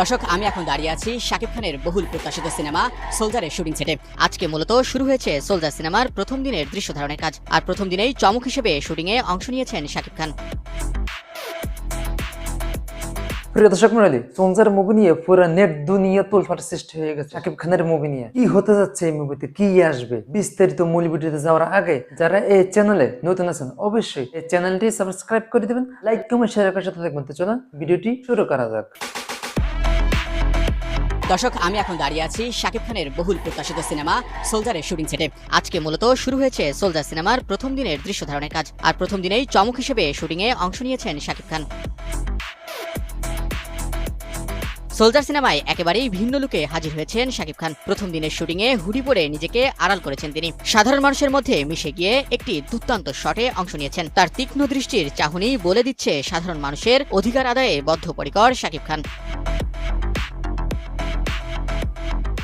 দর্শক, আমি এখন দাঁড়িয়ে আছি শাকিব খানের বহুল প্রত্যাশিত সিনেমা সোলজারের শুটিং সেটে। আজকে মূলত শুরু হয়েছে সোলজার সিনেমার প্রথম দিনের দৃশ্য ধারণের কাজ, আর প্রথম দিনেই চমক হিসেবে শুটিংয়ে অংশ নিয়েছেন শাকিব খান। প্রিয় দর্শক মন্ডলী সোনজার মুভি নিয়ে পুরো নেট দুনিয়া তোলফাট সৃষ্টি হয়ে গেছে শাকিব খানের মুভি নিয়ে। কি হতে যাচ্ছে এই মুভিতে কি আসবে? বিস্তারিত মূল ভিডিওতে যাওয়ার আগে যারা এই চ্যানেলে নতুন আছেন, অবশ্যই এই চ্যানেলটি সাবস্ক্রাইব করে দিবেন লাইক কমেন্ট শেয়ার করার সাথে দেখবেন তো চলুন, ভিডিওটি শুরু করা যাক। দর্শক, আমি এখন দাঁড়িয়ে আছি শাকিব খানের বহুল প্রত্যাশিত সিনেমা সোলজারের শুটিং সেটে। আজকে মূলত শুরু হয়েছে সোলজার সিনেমার প্রথম দিনের দৃশ্য ধারণের কাজ, আর প্রথম দিনেই চমক হিসেবে শুটিংয়ে অংশ নিয়েছেন শাকিব খান। সোলজার সিনেমায় একেবারেই ভিন্ন লুকে হাজির হয়েছেন শাকিব খান। প্রথম দিনের শুটিংয়ে হুডি পরে নিজেকে আড়াল করেছেন তিনি। সাধারণ মানুষের মধ্যে মিশে গিয়ে একটি দুর্দান্ত শটে অংশ নিয়েছেন। তার তীক্ষ্ণ দৃষ্টির চাহনি বলে দিচ্ছে সাধারণ মানুষের অধিকার আদায়ে বদ্ধপরিকর শাকিব খান।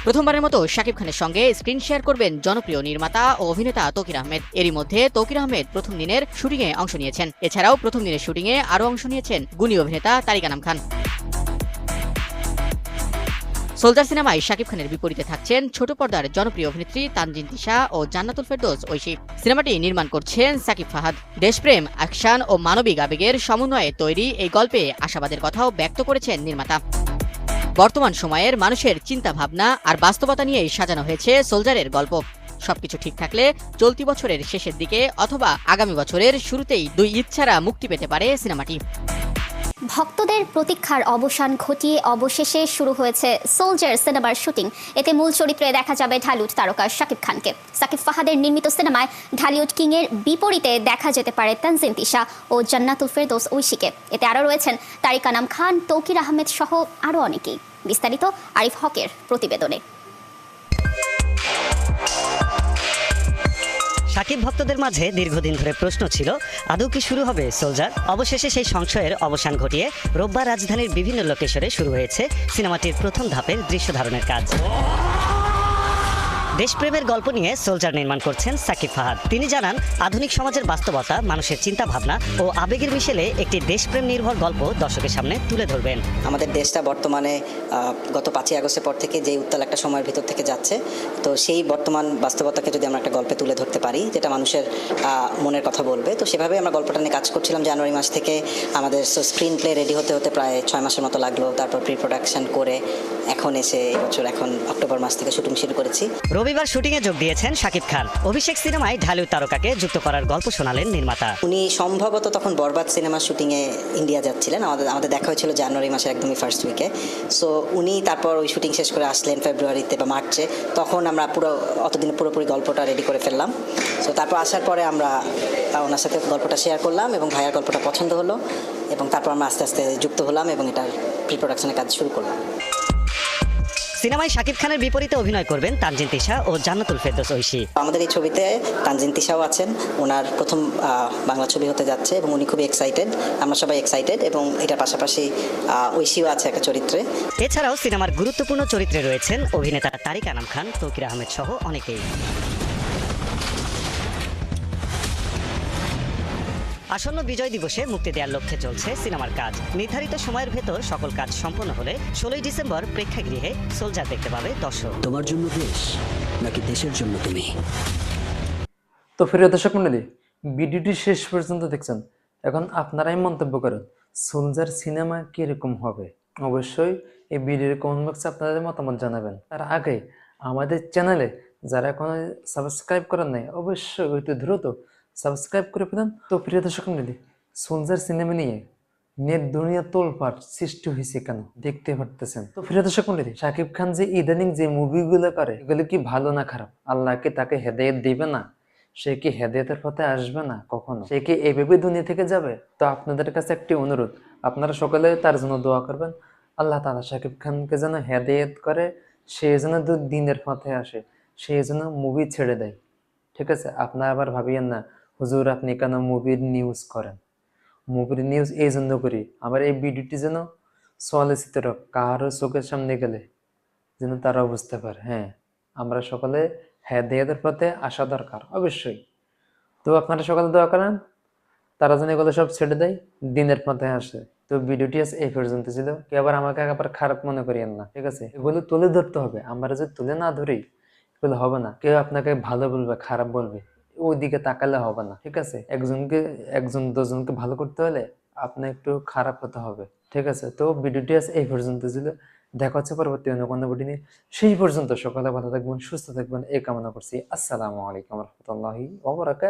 প্রথমবারের মতো শাকিব খানের সঙ্গে স্ক্রিন শেয়ার করবেন জনপ্রিয় নির্মাতা ও অভিনেতা তকির আহমেদ। এরই মধ্যে তকির আহমেদ প্রথম দিনের শুটিংয়ে অংশ নিয়েছেন। এছাড়াও প্রথম দিনের শুটিংয়ে আরও অংশ নিয়েছেন গুণী অভিনেতা তারিক আনাম খান। সোলজার সিনেমায় শাকিব খানের বিপরীতে থাকছেন ছোট পর্দার জনপ্রিয় অভিনেত্রী তানজিন তিশা ও জান্নাতুল ফেরদৌস ঐশী। সিনেমাটি নির্মাণ করছেন সাকিব ফাহাদ। দেশপ্রেম, অ্যাকশন ও মানবিক আবেগের সমন্বয়ে তৈরি এই গল্পে আশাবাদের কথাও ব্যক্ত করেছেন নির্মাতা। বর্তমান সময়ের মানুষের চিন্তা ভাবনা আর বাস্তবতা নিয়েই সাজানো হয়েছে সোলজারের গল্প। সবকিছু ঠিক থাকলে চলতি বছরের শেষের দিকে অথবা আগামী বছরের শুরুতেই দুই ইচ্ছারা মুক্তি পেতে পারে সিনেমাটি। ভক্তদের প্রতীক্ষার অবসান ঘটিয়ে অবশেষে শুরু হয়েছে সোলজার সিনেমার শুটিং। এতে মূল চরিত্রে দেখা যাবে ঢালিউড তারকা শাকিব খানকে। সাকিব ফাহাদের নির্মিত সিনেমায় ঢালিউড কিং এর বিপরীতে দেখা যেতে পারে তানজিন তিশা ও জান্নাতুল ফেরদৌস ঐশীকে। এতে আরও রয়েছেন তারিক আনাম খান, তৌকির আহমেদ সহ আরও অনেকেই। বিস্তারিত আরিফ হকের প্রতিবেদনে। সাকিব ভক্তদের মাঝে দীর্ঘদিন ধরে প্রশ্ন ছিল, আদৌ কি শুরু হবে সোলজার? অবশেষে সেই সংশয়ের অবসান ঘটিয়ে রোববার রাজধানীর বিভিন্ন লোকেশনে শুরু হয়েছে সিনেমাটির প্রথম ধাপের দৃশ্য ধারণের কাজ। দেশপ্রেমের গল্প নিয়ে সোলজার নির্মাণ করছেন সাকিব ফাহাদ। তিনি জানান, আধুনিক সমাজের বাস্তবতা, মানুষের চিন্তা ভাবনা ও আবেগের মিশেলে একটি দেশপ্রেম নির্ভর গল্প দর্শকের সামনে তুলে ধরবেন। আমাদের দেশটা বর্তমানে গত পাঁচই আগস্টের পর থেকে যে উত্তাল একটা সময়ের ভিতর থেকে যাচ্ছে, তো সেই বর্তমান বাস্তবতাকে যদি আমরা একটা গল্পে তুলে ধরতে পারি, যেটা মানুষের মনের কথা বলবে, তো সেভাবে আমরা গল্পটা নিয়ে কাজ করছিলাম জানুয়ারি মাস থেকে। আমাদের স্ক্রিন প্লে রেডি হতে হতে প্রায় ছয় মাসের মতো লাগল, তারপর প্রি প্রোডাকশন করে এখন এসে এবছর এখন অক্টোবর মাস থেকে শুটিং শুরু করেছি। রবিবার শুটিংয়ে যোগ দিয়েছেন সাকিব খান। অভিষেক সিনেমায় ঢালিউড তারকাকে যুক্ত করার গল্প শোনালেন নির্মাতা। উনি সম্ভবত তখন বরবাদ সিনেমা শুটিংয়ে ইন্ডিয়া যাচ্ছিলেন। আমাদের আমাদের দেখা হয়েছিল জানুয়ারি মাসের একদমই ফার্স্ট উইকে সো উনি তারপর ওই শুটিং শেষ করে আসলেন ফেব্রুয়ারিতে বা মার্চে তখন আমরা পুরো অতদিনে পুরোপুরি গল্পটা রেডি করে ফেললাম। সো তারপর আসার পরে আমরা ওনার সাথে গল্পটা শেয়ার করলাম এবং ভাইয়ার গল্পটা পছন্দ হলো এবং তারপর আমরা আস্তে আস্তে যুক্ত হলাম এবং এটার প্রি প্রোডাকশনের কাজ শুরু করলাম। সিনেমায় শাকিব খানের বিপরীতে অভিনয় করবেন তানজিন তিশা ও জান্নাতুল ফেরদোস ঐশী। আমাদের এই ছবিতে তানজিন তিশাও আছেন। ওনার প্রথম বাংলা ছবি হতে যাচ্ছে এবং উনি খুবই এক্সাইটেড আমরা সবাই এক্সাইটেড এবং এটার পাশাপাশি ঐশীও আছে একটা চরিত্রে। এছাড়াও সিনেমার গুরুত্বপূর্ণ চরিত্রে রয়েছেন অভিনেতা তারিক আনাম খান তৌকির আহমেদ সহ অনেকেই। আসন্ন বিজয় দিবসে মুক্তি দেওয়ার লক্ষ্যে চলছে সিনেমার কাজ। নির্ধারিত সময়ের ভেতর সকল কাজ সম্পন্ন হলে ষোলোই ডিসেম্বর প্রেক্ষাগৃহে সোলজার দেখতে পাবে দর্শক। তোমার জন্য দেশ নাকি দেশের জন্য তুমি? তো প্রিয় দর্শক মন্ডলী ভিডিওটি শেষ পর্যন্ত দেখছেন। এখন আপনারাই মন্তব্য করেন সোলজার সিনেমা কীরকম হবে? অবশ্যই এই ভিডিওর কমেন্ট বক্সে আপনাদের মতামত জানাবেন। তার আগে আমাদের চ্যানেলে যারা এখনও সাবস্ক্রাইব করেন নাই অবশ্যই অতি দ্রুত সাবস্ক্রাইব করে ফেলেন। তো প্রিয় দর্শক মন্ডলী সোলজার সিনেমা নিয়ে নেট দুনিয়া তোলপাট সৃষ্টি হয়েছে কেন? দেখতে পারতেছেন। তো প্রিয় দর্শক মন্ডলী, শাকিব খান যে ইদানিং যে মুভিগুলো করে, এগুলো কি ভালো না খারাপ? আল্লাহ কি তাকে হেদায়ত দিবে না? সে কি হেদায়তের পথে আসবে না কখনো? সে কি এভাবে দুনিয়া থেকে যাবে? তো আপনাদের কাছে একটি অনুরোধ, আপনারা সকলে তার জন্য দোয়া করবেন। আল্লাহ তালা শাকিব খানকে যেন হেদায়ত করে, সে যেন দিনের পথে আসে, সে যেন মুভি ছেড়ে দেয়। ঠিক আছে? আপনারা আবার ভাবিয়েন না হুজুর, আপনি কেন মুভির নিউজ করেন? মুভির নিউজ এই জন্য করি, আবার এই ভিডিওটি যেন চলচ্চিত্র কারও চোখের সামনে গেলে যেন তারা বুঝতে পারে। হ্যাঁ আমরা সকলে হেদায়তের পথে আসা দরকার, অবশ্যই। তো আপনারা সকালে দোয়া করেন, তারা যেন এগুলো সব ছেড়ে দেয়, দিনের পথে আসে। তো ভিডিওটি আজ এই পর্যন্ত ছিল। কেউ আবার আমাকে আবার খারাপ মনে করিয়েন না, ঠিক আছে? এগুলো তুলে ধরতে হবে, আমরা যদি তুলে না ধরি, এগুলো হবে না। কেউ আপনাকে ভালো বলবে, খারাপ বলবে ওইদিকে তাকালে হবে না, ঠিক আছে? একজনকে, একজন দুজনকে ভালো করতে হলে আপনার একটু খারাপ হতে হবে, ঠিক আছে? তো ভিডিওটি আছে এই পর্যন্ত ছিল। দেখা হচ্ছে পরবর্তী অন্য কোনো ভিডিও নিয়ে। সেই পর্যন্ত সকালে ভালো থাকবেন, সুস্থ থাকবেন, এই কামনা করছি। আসসালামু আলাইকুম রহমতুল্লাহি ওবরাকাত